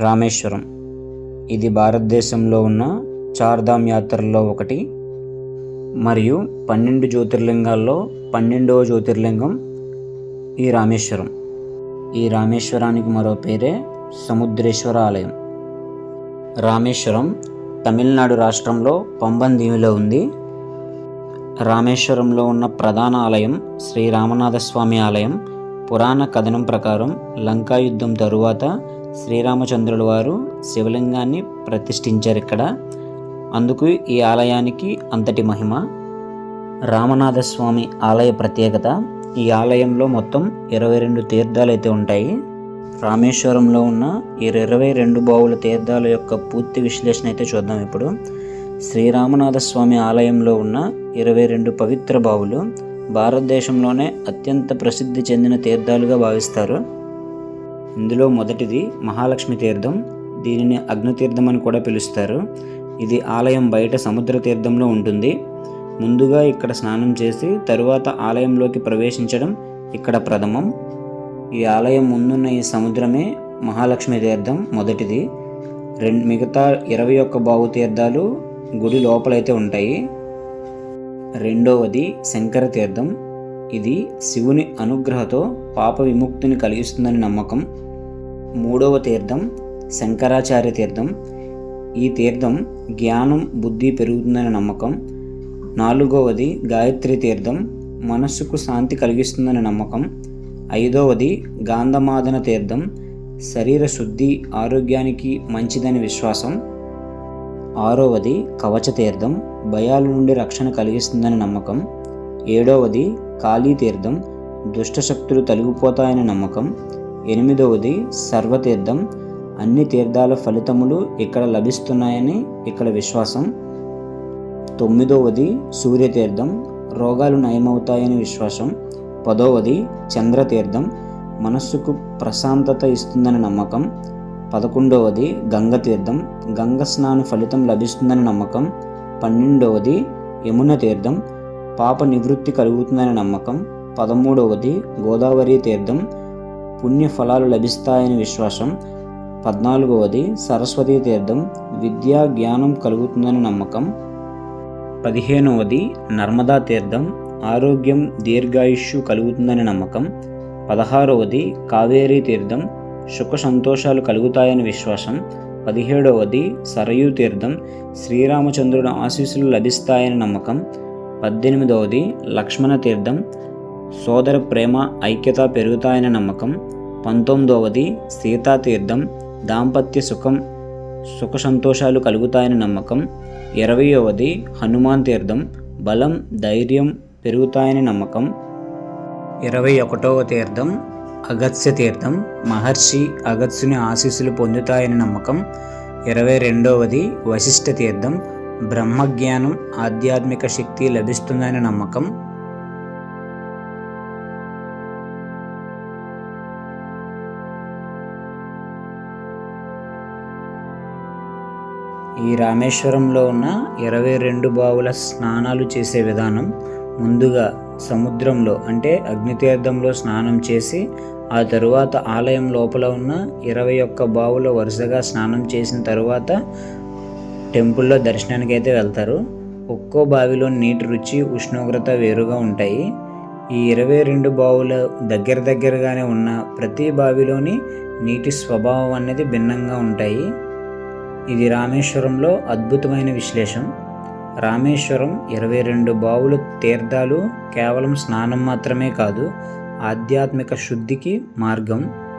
రామేశ్వరం. ఇది భారతదేశంలో ఉన్న చార్ధామ్ యాత్రల్లో ఒకటి. మరియు పన్నెండు జ్యోతిర్లింగాల్లో పన్నెండవ జ్యోతిర్లింగం ఈ రామేశ్వరం. ఈ రామేశ్వరానికి మరో పేరే సముద్రేశ్వర ఆలయం. రామేశ్వరం తమిళనాడు రాష్ట్రంలో పంబన్ దీవిలో ఉంది. రామేశ్వరంలో ఉన్న ప్రధాన ఆలయం శ్రీ రామనాథస్వామి ఆలయం. పురాణ కథనం ప్రకారం లంకా యుద్ధం తరువాత శ్రీరామచంద్రుల వారు శివలింగాన్ని ప్రతిష్ఠించారు ఇక్కడ. అందుకు ఈ ఆలయానికి అంతటి మహిమ. రామనాథస్వామి ఆలయ ప్రత్యేకత. ఈ ఆలయంలో మొత్తం ఇరవై రెండు తీర్థాలు అయితే ఉంటాయి. రామేశ్వరంలో ఉన్న ఈ ఇరవై రెండు బావుల తీర్థాల యొక్క పూర్తి విశ్లేషణ అయితే చూద్దాం ఇప్పుడు. శ్రీరామనాథస్వామి ఆలయంలో ఉన్న ఇరవై రెండు పవిత్ర బావులు భారతదేశంలోనే అత్యంత ప్రసిద్ధి చెందిన తీర్థాలుగా భావిస్తారు. ఇందులో మొదటిది మహాలక్ష్మి తీర్థం. దీనిని అగ్నితీర్థం అని కూడా పిలుస్తారు. ఇది ఆలయం బయట సముద్ర తీర్థంలో ఉంటుంది. ముందుగా ఇక్కడ స్నానం చేసి తరువాత ఆలయంలోకి ప్రవేశించడం ఇక్కడ ప్రథమం. ఈ ఆలయం ముందున్న ఈ సముద్రమే మహాలక్ష్మి తీర్థం మొదటిది. రెండు మిగతా ఇరవై ఒక్క బావు తీర్థాలు గుడి లోపలైతే ఉంటాయి. రెండవది శంకర తీర్థం. ఇది శివుని అనుగ్రహతో పాప విముక్తిని కలిగిస్తుందని నమ్మకం. మూడవ తీర్థం శంకరాచార్య తీర్థం. ఈ తీర్థం జ్ఞానం బుద్ధి పెరుగుతుందని నమ్మకం. నాలుగవది గాయత్రి తీర్థం. మనస్సుకు శాంతి కలిగిస్తుందని నమ్మకం. ఐదవది గాంధమాదన తీర్థం. శరీర శుద్ధి ఆరోగ్యానికి మంచిదని విశ్వాసం. ఆరవది కవచ తీర్థం. భయాల నుండి రక్షణ కలిగిస్తుందని నమ్మకం. ఏడవది కాళీ తీర్థం దుష్టశక్తులు తొలగిపోతాయని నమ్మకం. ఎనిమిదవది సర్వతీర్థం అన్ని తీర్థాల ఫలితములు ఇక్కడ లభిస్తున్నాయని ఇక్కడ విశ్వాసం. తొమ్మిదవది సూర్యతీర్థం రోగాలు నయమవుతాయని విశ్వాసం. పదవది చంద్రతీర్థం మనస్సుకు ప్రశాంతత ఇస్తుందని నమ్మకం. పదకొండవది గంగ తీర్థం గంగ స్నాన ఫలితం లభిస్తుందని నమ్మకం. పన్నెండవది యమున తీర్థం పాప నివృత్తి కలుగుతుందనే నమ్మకం. పదమూడవది గోదావరి తీర్థం పుణ్య ఫలాలు లభిస్తాయని విశ్వాసం. పద్నాలుగవది సరస్వతీ తీర్థం విద్యా జ్ఞానం కలుగుతుందని నమ్మకం. పదిహేనవది నర్మదా తీర్థం ఆరోగ్యం దీర్ఘాయుష్యు కలుగుతుందని నమ్మకం. పదహారవది కావేరీ తీర్థం సుఖ సంతోషాలు కలుగుతాయని విశ్వాసం. పదిహేడవది సరయూ తీర్థం శ్రీరామచంద్రుడు ఆశీస్సులు లభిస్తాయని నమ్మకం. పద్దెనిమిదవది లక్ష్మణ తీర్థం. సోదర ప్రేమ ఐక్యత పెరుగుతాయని నమ్మకం. పంతొమ్మిదవది సీతాతీర్థం దాంపత్య సుఖం సుఖ సంతోషాలు కలుగుతాయని నమ్మకం. ఇరవయవది హనుమాన్ తీర్థం. బలం ధైర్యం పెరుగుతాయని నమ్మకం. ఇరవై ఒకటవ తీర్థం. అగత్స్య తీర్థం. మహర్షి అగత్సుని ఆశీస్సులు పొందుతాయని నమ్మకం. ఇరవై రెండవది వశిష్ఠ తీర్థం. బ్రహ్మజ్ఞానం ఆధ్యాత్మిక శక్తి లభిస్తుందని నమ్మకం. ఈ రామేశ్వరంలో ఉన్న ఇరవై రెండు బావుల స్నానాలు చేసే విధానం ముందుగా సముద్రంలో అంటే అగ్నితీర్థంలో స్నానం చేసి ఆ తరువాత ఆలయం లోపల ఉన్న ఇరవై ఒక్క బావులు వరుసగా స్నానం చేసిన తరువాత టెంపుల్లో దర్శనానికి అయితే వెళ్తారు. ఒక్కో బావిలో నీటి రుచి ఉష్ణోగ్రత వేరుగా ఉంటాయి. ఈ ఇరవై రెండు బావుల దగ్గర దగ్గరగానే ఉన్న ప్రతి బావిలోని నీటి స్వభావం అనేది భిన్నంగా ఉంటాయి. ఇది రామేశ్వరంలో అద్భుతమైన విశ్లేషం. రామేశ్వరం ఇరవై రెండు బావులు తీర్థాలు కేవలం స్నానం మాత్రమే కాదు ఆధ్యాత్మిక శుద్ధికి మార్గం.